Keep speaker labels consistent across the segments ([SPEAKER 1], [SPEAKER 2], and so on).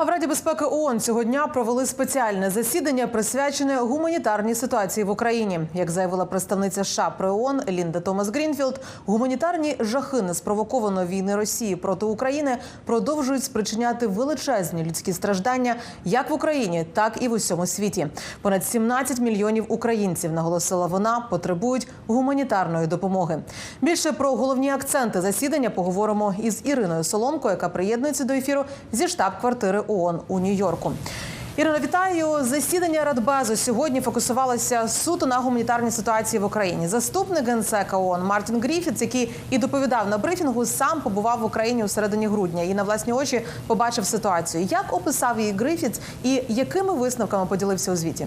[SPEAKER 1] А в Раді безпеки ООН цього дня провели спеціальне засідання, присвячене гуманітарній ситуації в Україні. Як заявила представниця США при ООН Лінда Томас Грінфілд, гуманітарні жахи неспровокованої війни Росії проти України продовжують спричиняти величезні людські страждання як в Україні, так і в усьому світі. Понад 17 мільйонів українців, наголосила вона, потребують гуманітарної допомоги. Більше про головні акценти засідання поговоримо із Іриною Соломко, яка приєднується до ефіру зі штаб-квартири ООН у Нью-Йорку. Ірина, вітаю. Засідання Радбезу сьогодні фокусувалося суто на гуманітарній ситуації в Україні. Заступник генсека ООН Мартін Гріфіц, який і доповідав на брифінгу, сам побував в Україні у середині грудня і на власні очі побачив ситуацію. Як описав її Гріфіц і якими висновками поділився у звіті?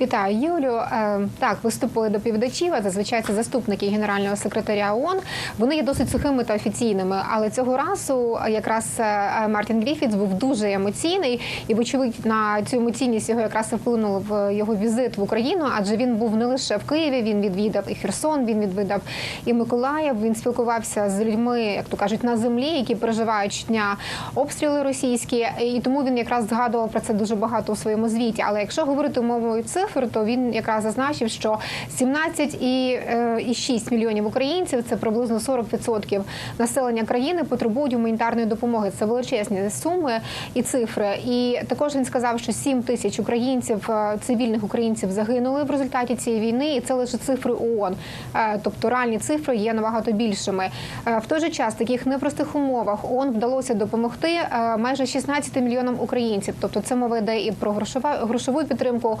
[SPEAKER 2] Вітаю, Юлю. Е, Так, виступили доповідачів, а зазвичай це заступники генерального секретаря ООН. Вони є досить сухими та офіційними. Але цього разу якраз е, Мартін Гріфітс був дуже емоційний, і вочевидь на цю емоційність його якраз і вплинуло в його візит в Україну, адже він був не лише в Києві, він відвідав і Херсон, він відвідав і Миколаїв. Він спілкувався з людьми, як то кажуть, на землі, які переживають щодня обстріли російські, і тому він якраз згадував про це дуже багато у своєму звіті. Але якщо говорити мовою цифр, то він якраз зазначив, що 17,6 мільйонів українців це приблизно 40% населення країни потребують гуманітарної допомоги. Це величезні суми і цифри. І також він сказав, що 7 тисяч українців, е, цивільних українців, загинули в результаті цієї війни, і це лише цифри ООН. Е, Тобто реальні цифри є набагато більшими. Е, В той же час в таких непростих умовах ООН вдалося допомогти е, майже 16 мільйонам українців. Тобто це мова йде і про грошову підтримку,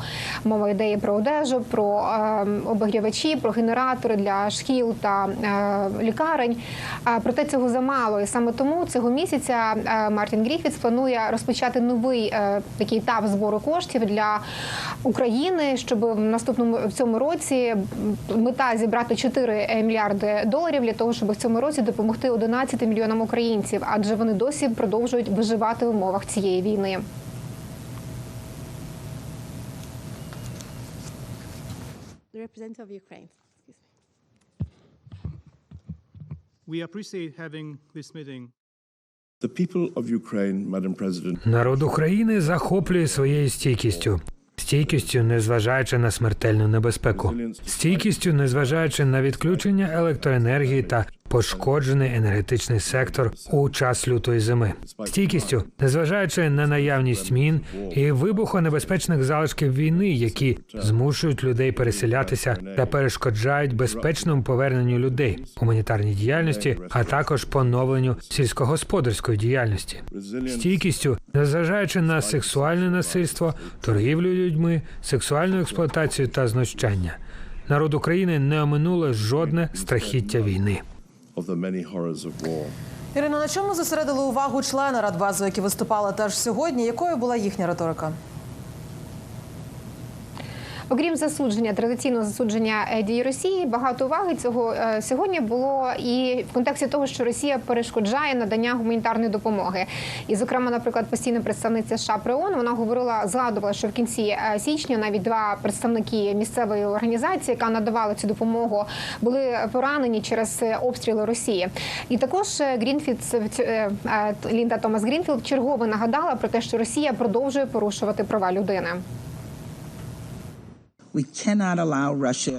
[SPEAKER 2] мова йде про одежу, про е, обігрівачі, про генератори для шкіл та е, лікарень. А проте цього замало, і саме тому цього місяця е, Мартін Гріфітс планує розпочати новий е, такий етап збору коштів для України, щоб в наступному в цьому році мета зібрати 4 мільярди доларів для того, щоб в цьому році допомогти 11 мільйонам українців, адже вони досі продовжують виживати в умовах цієї війни.
[SPEAKER 3] Representative of Ukraine. Excuse me.
[SPEAKER 4] We appreciate having this meeting
[SPEAKER 5] The people of Ukraine, Madam President,
[SPEAKER 6] Народ України захоплює своєю стійкістю. Стійкістю, незважаючи на смертельну небезпеку, стійкістю, незважаючи на відключення електроенергії та пошкоджений енергетичний сектор у час лютої зими, стійкістю, незважаючи на наявність мін і вибухонебезпечних залишків війни, які змушують людей переселятися та перешкоджають безпечному поверненню людей, гуманітарній діяльності, а також поновленню сільськогосподарської діяльності стійкістю, незважаючи на сексуальне насильство, торгівлю людьми, сексуальну експлуатацію та знущання. Народ України не оминуло жодне страхіття війни.
[SPEAKER 5] Of the many horrors of war.
[SPEAKER 1] Ірина, на чому зосередили увагу члени Радбазу, які виступали теж сьогодні? Якою була їхня риторика?
[SPEAKER 2] Окрім засудження, традиційного засудження е, дій Росії, багато уваги цього е, сьогодні було і в контексті того, що Росія перешкоджає надання гуманітарної допомоги. І, зокрема, наприклад, постійна представниця США при вона говорила, згадувала, що в кінці е, січня навіть два представники місцевої організації, яка надавала цю допомогу, були поранені через обстріли Росії. І також Грінфілд Лінда Томас Грінфілд чергово нагадала про те, що Росія продовжує порушувати права людини.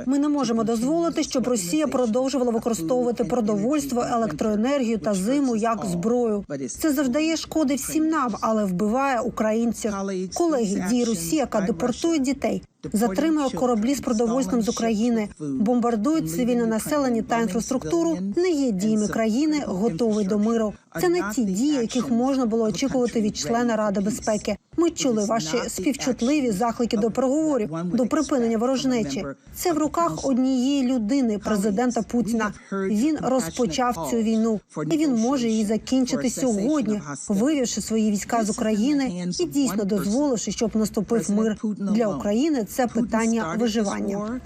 [SPEAKER 7] Ми не можемо дозволити, щоб Росія продовжувала використовувати продовольство, електроенергію та зиму як зброю. Це завдає шкоди всім нам, але вбиває українців. Колеги, дії Росії, яка депортує дітей, затримує кораблі з продовольством з України, бомбардує цивільне населення та інфраструктуру. Не є діями країни, готової до миру. Це не ті дії, яких можна було очікувати від члена Ради безпеки. Ми чули ваші співчутливі заклики до переговорів, до припинення ворожнечі. Це в руках однієї людини, президента Путіна. Він розпочав цю війну, і він може її закінчити сьогодні, вивівши свої війська з України і дійсно дозволивши, щоб наступив мир для України. Це питання виживання.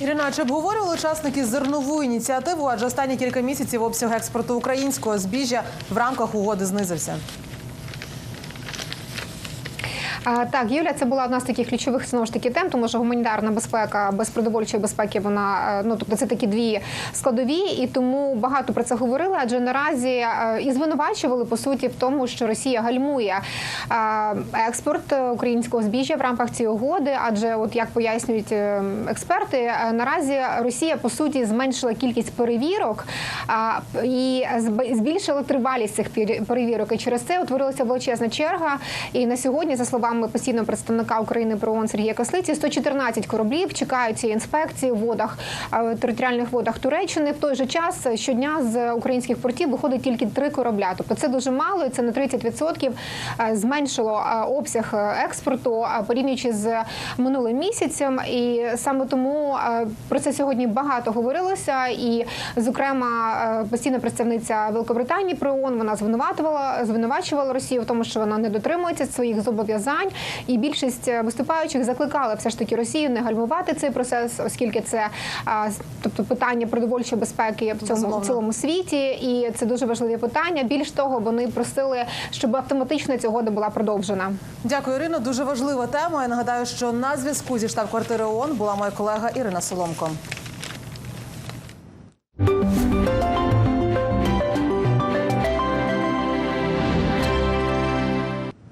[SPEAKER 1] Ірина, чи обговорювали учасники зернову ініціативу? Адже останні кілька місяців обсяг експорту українського збіжжя в рамках угоди знизився.
[SPEAKER 2] Так, Юля, це була одна з таких ключових знову ж таки тем, тому що гуманітарна безпека без продовольчої безпеки вона е, ну тобто це такі дві складові, і тому багато про це говорили. Адже наразі е, і звинувачували по суті в тому, що Росія гальмує е, експорт українського збіжжя в рамках цієї угоди. Адже, от як пояснюють експерти, наразі Росія по суті зменшила кількість перевірок і збільшила тривалість цих перевірок. І через це утворилася величезна черга. І на сьогодні, за словами постійного представника України про ООН Сергія Кослиці, 114 кораблів чекають цієї інспекції в водах е, територіальних водах Туреччини. В той же час щодня з українських портів виходить тільки три корабля. Тобто це дуже мало, і це на 30% е, зменшило е, обсяг е, експорту е, порівнюючи з минулим місяцем. І саме тому е, про це сьогодні багато говорилося. І, зокрема, е, постійна представниця Великобританії при ООН, вона звинуватувала звинувачувала Росію в тому, що вона не дотримується своїх зобов'язань. І більшість е, виступаючих закликали все ж таки Росію не гальмувати цей процес, оскільки це тобто питання продовольчої безпеки в цьому в цілому світі, і це дуже важливі питання. Більш того, вони просили, щоб автоматично ця угода була продовжена.
[SPEAKER 1] Дякую, Ірино. Дуже важлива тема. Я нагадаю, що на зв'язку зі штаб-квартири ООН була моя колега Ірина Соломко.